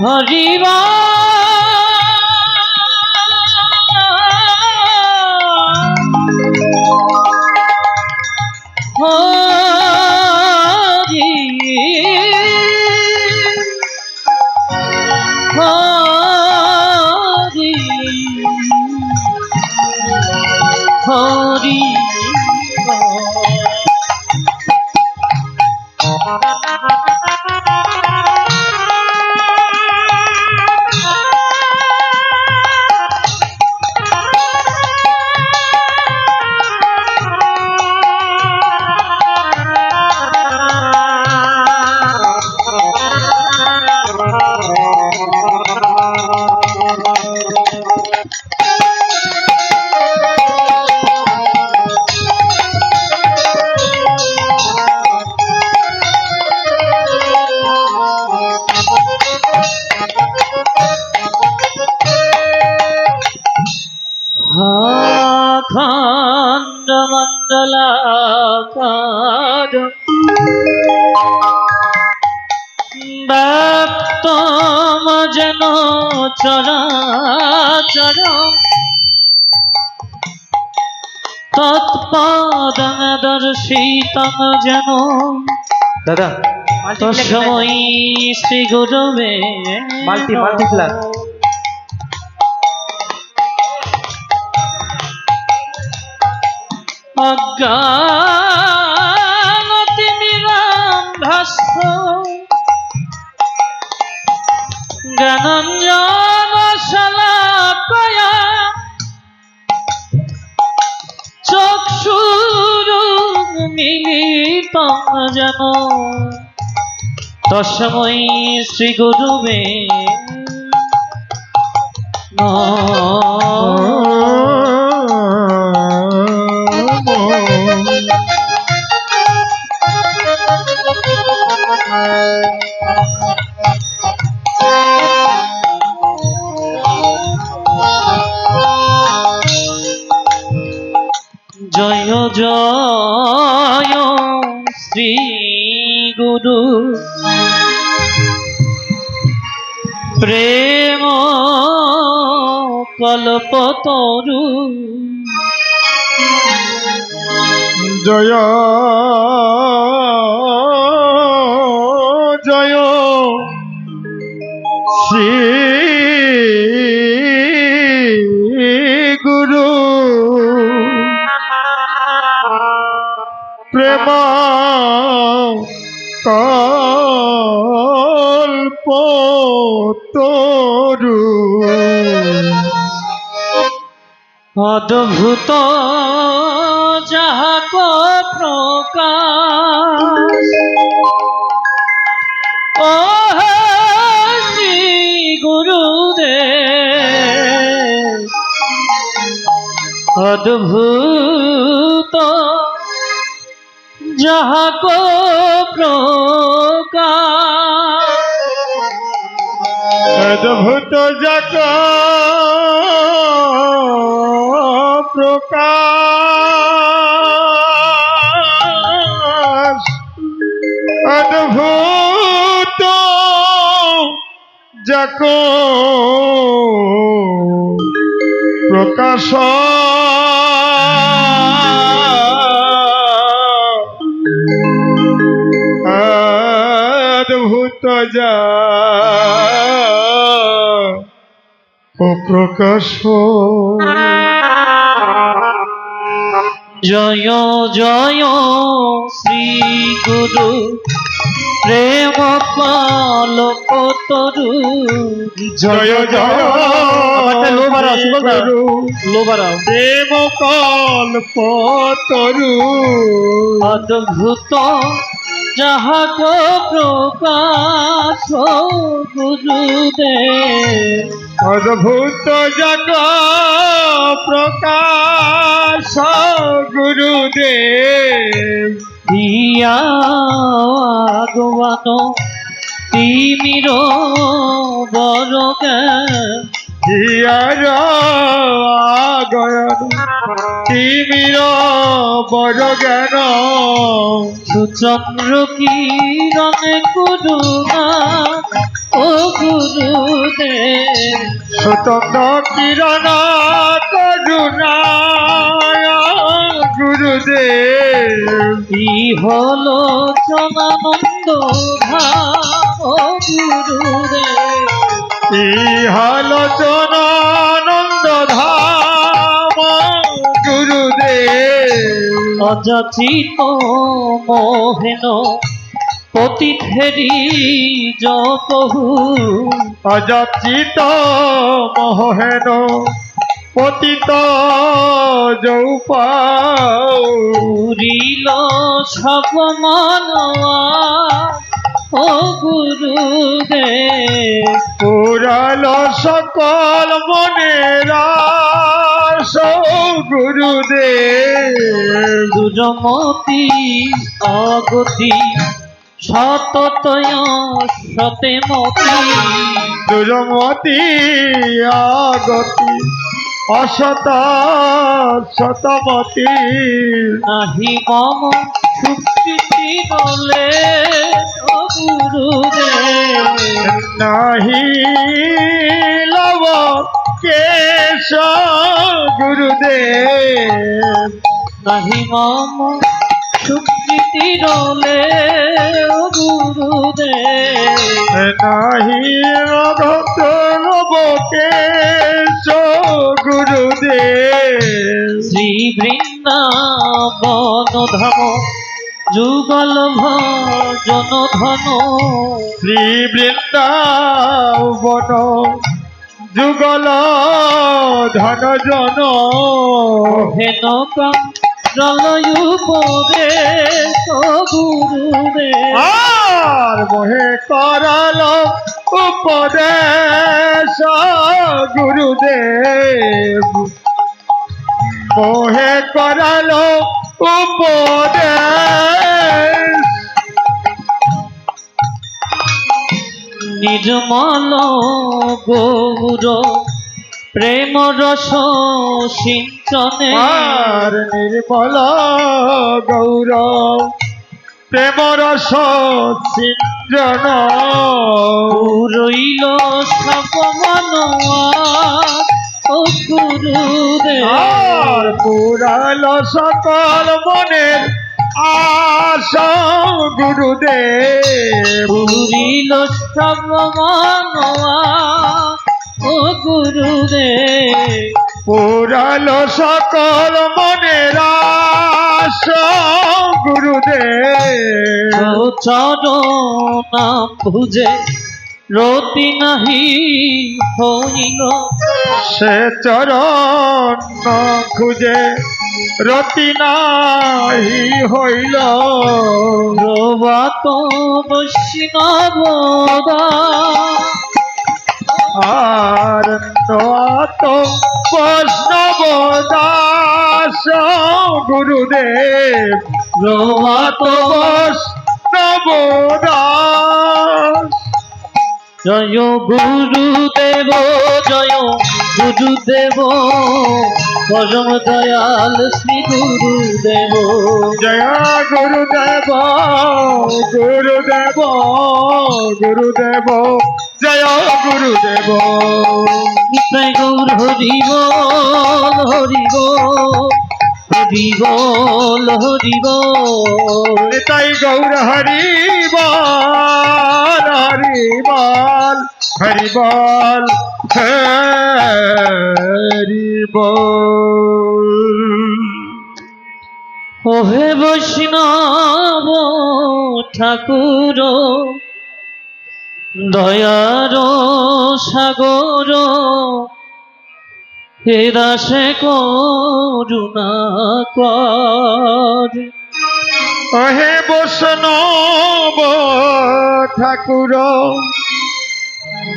হরিবা হরি হরি মণ্ডলাকার ব্যক্তম যেন চরাচর। তৎপদম দর্শিতম যেন। দাদা তসময়ী শ্রী গুরুবে। মাল্টি মাল্টি ফ্ল্যাগ যেন। তসময়ী শ্রী গুরুবে জয় জয় শ্রী গুরু। প্রেম কল্পতরু জয় কল্প তরু অদ্ভুত যাহাক প্রকাশ। ও শ্রী গুরুদেব অদ্ভুত যাহাক প্রকাশ। অদ্ভুত যাক প্রকাশ। অদ্ভুত যাক প্রকাশ। যা ও প্রকাশ জয় জয় শ্রী গুরু। প্রেম কলপতরু জয় জয় লো বাড়াও, সুবল দা। গুরু। লো বাড়াও। দেব কল্প তরু। অদ্ভুত যাহাক প্রকাশ গুরুদেব অদ্ভুত জগ প্রকাশ গুরুদেব। দিয়া আগবান তিমির বরগা হিয়ার আগয়ন তিমির বড় জ্ঞান। সুচন্দ্র কিরণে করুণা ও গুরুদেব। স্বতন্ত্র কিরণ করুণা গুরুদেব। কি হলো জনানন্দ ধাম ও গুরুদেব। ইহালোচনানন্দ ধাম অযাচিত মোহেন পতিথেরি যতহু। অযাচিত মোহেন পতিত যৌপাও। পুরিল সব মানবা ও গুরুদেব। পুরাল সকল মনের গুরুদেব। দুজমতি অগতি সততয় সতে মতি দুরমতি আগতি অসত শতমতি নাহি মম সুকৃতি বলে গুরুদেব। নাহি লব কেশ গুরুদেব। নাহি মম সুকৃতি রলে ও গুরুদেব। নাহি রঘত লব কেশ গুরুদেব। শ্রী বৃন্দাবন ধাম যুগল ভজন ধন। শ্রী বৃন্দাবন যুগল ধন জন। হেন জলয়ু পরে গুরুদেব আর মোহে করাল উপদেশ গুরুদেব। মোহে করাল উপদেশ। নির্মল গৌর প্রেম রস সিঞ্চনে। আর নির্মল গৌর প্রেম রস সিঞ্জন রইল সব ও আর পুরাল সকল মনের আশ গুরুদেব। পুরিল ও গুরুদেব। পুরাল সকল মনের আশ গুরুদেব। চরণ বুঝে রতি নাহি হইল। সে চরণ খুঁজে রতি নাহি হইল। প্রবাত বৈষ্ণবদা। আর নাত বৈষ্ণব দাস গুরুদেব প্রবাত বৈষ্ণব জয় গুরুদেব জয় গুরুদেব। পরম দয়াল শ্রী গুরুদেব। জয় গুরুদেব গুরুদেব গুরুদেব জয় গুরুদেব। নিতাই গৌর হরিব হরিব হরিব হরিব নিতাই গৌর হরি বল হরি বল হরি বল ওহে বৈষ্ণব ঠাকুর দয়ার সাগর হে দাসে করুণা কর। অহে বৈষ্ণব ঠাকুর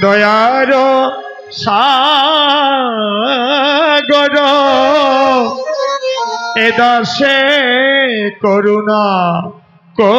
দয়ার সাগর এদাসে দাসে করুণা কর